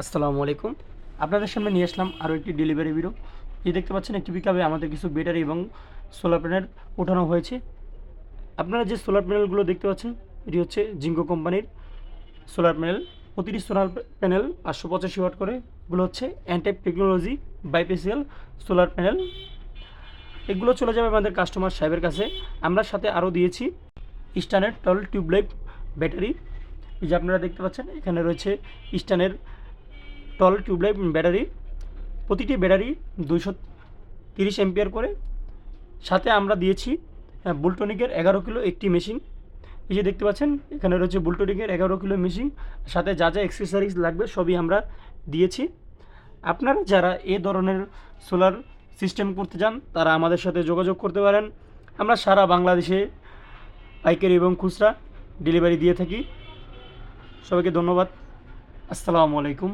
আসসালামু আলাইকুম। আপনাদের সামনে নিয়ে আসলাম আরও একটি ডেলিভারি বিরো এই দেখতে পাচ্ছেন একটি পিকআপে আমাদের কিছু ব্যাটারি এবং সোলার প্যানেল ওঠানো হয়েছে। আপনারা যে সোলার প্যানেলগুলো দেখতে পাচ্ছেন, এটি হচ্ছে জিঙ্কো কোম্পানির সোলার প্যানেল প্রতিটি সোলার প্যানেল পাঁচশো পঁচাশি ওয়াট করে। এগুলো হচ্ছে N type technology bifacial solar panel এগুলো চলে যাবে আমাদের কাস্টমার সাহেবের কাছে। আমরা সাথে আরও দিয়েছি স্টানের টল টিউবলাইট ব্যাটারি এই যে আপনারা দেখতে পাচ্ছেন, এখানে রয়েছে স্টানের টল টিউবলাইট ব্যাটারি প্রতিটি ব্যাটারি দুশো তিরিশ এম্পিয়ার করে। সাথে আমরা দিয়েছি আহ, বুলটনিকের এগারো কিলো একটি মেশিন। এই যে দেখতে পাচ্ছেন এখানে রয়েছে বুলটনিকের এগারো কিলো মেশিন সাথে যা যা অ্যাক্সেসরিজ লাগবে সবই আমরা দিয়েছি। আপনারা যারা এ ধরনের সোলার সিস্টেম করতে চান তারা আমাদের সাথে যোগাযোগ করতে পারেন। আমরা সারা বাংলাদেশে পাইকারি এবং খুচরা ডেলিভারি দিয়ে থাকি। সবাইকে ধন্যবাদ। আসসালামু আলাইকুম।